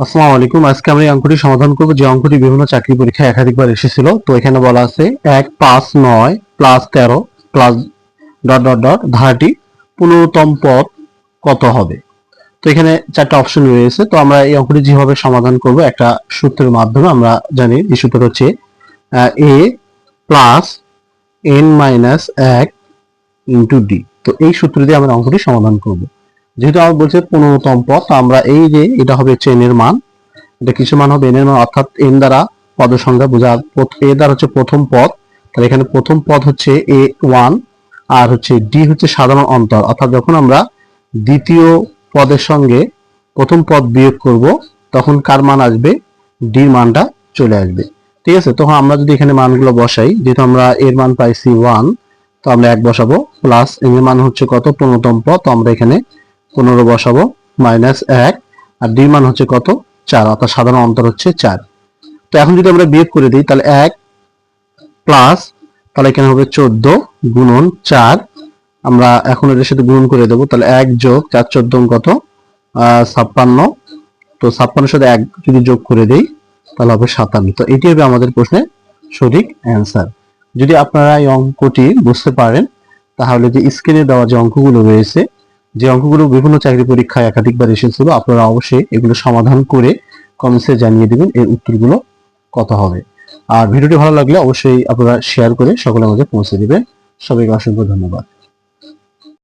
আসসালামু আলাইকুম। আজকে আমরা এই অঙ্কটি সমাধান করব। যে অঙ্কটি বিভিন্ন চাকরি পরীক্ষায় একাধিকবার এসেছিল, তো এখানে বলা আছে এক, পাঁচ, নয় প্লাস তেরো প্লাস ডট ডট ডট ধারাটি পনেরোতম পদ কত হবে? তো এখানে চারটা অপশন রয়েছে। তো আমরা এই অঙ্কটি যেভাবে সমাধান করব, একটা সূত্রের মাধ্যমে আমরা জানি যে সূত্র হচ্ছে এ প্লাস এন মাইনাস এক ইন্টু ডি তো এই সূত্র দিয়ে আমরা অঙ্কটি সমাধান করব। যেহেতু আমার বলছে পনেরোতম তো আমরা এই যে এটা হবে হচ্ছে মান, এটা কিছু মান হবে? এন এর মান, অর্থাৎ এন দ্বারা পদ সংখ্যা বোঝা এ দ্বারা হচ্ছে প্রথম পদ, তাহলে এখানে প্রথম পদ হচ্ছে এ ওয়ান আর হচ্ছে ডি হচ্ছে সাধারণ অন্তর। অর্থাৎ যখন আমরা দ্বিতীয় পদের সঙ্গে প্রথম পদ বিয়োগ করব, তখন কার মান আসবে? ডির মানটা চলে আসবে। ঠিক আছে? তখন আমরা যদি এখানে মানগুলো বসাই, যেহেতু আমরা এর মান পাইছি ওয়ান তো আমরা এক বসাবো প্লাস এর মান হচ্ছে কত? পনেরোতম পদ, তো আমরা এখানে পনেরো বসাবো মাইনাস এক, আর ডি মান হচ্ছে কত? চার, অর্থাৎ সাধারণ অন্তর হচ্ছে চার। তো এখন যদি আমরা বিয়োগ করে দিই, তাহলে এক প্লাস তাহলে এখানে হবে চোদ্দ গুণন চার। আমরা এখন এদের সাথে গুণন করে দেবো, তাহলে এক যোগ চার, চোদ্দ কত? ছাপ্পান্ন। তো ছাপ্পান্নের সাথে এক যদি যোগ করে দেই, তাহলে হবে সাতান্ন। তো এটি হবে আমাদের প্রশ্নের সঠিক অ্যান্সার যদি আপনারা এই অঙ্কটি বুঝতে পারেন, তাহলে যে স্ক্রিনে দেওয়া যে অঙ্কগুলো রয়েছে যে অঙ্কগুলো বিভিন্ন চাকরি পরীক্ষায় একাধিকবার এসেছিল, আপনারা অবশ্যই এগুলো সমাধান করে কমেন্টসে জানিয়ে দেবেন, এর উত্তরগুলো কত হবে। আর ভিডিওটি ভালো লাগলে অবশ্যই আপনারা শেয়ার করে সকলের মধ্যে পৌঁছে দেবেন। সবাইকে অসংখ্য ধন্যবাদ।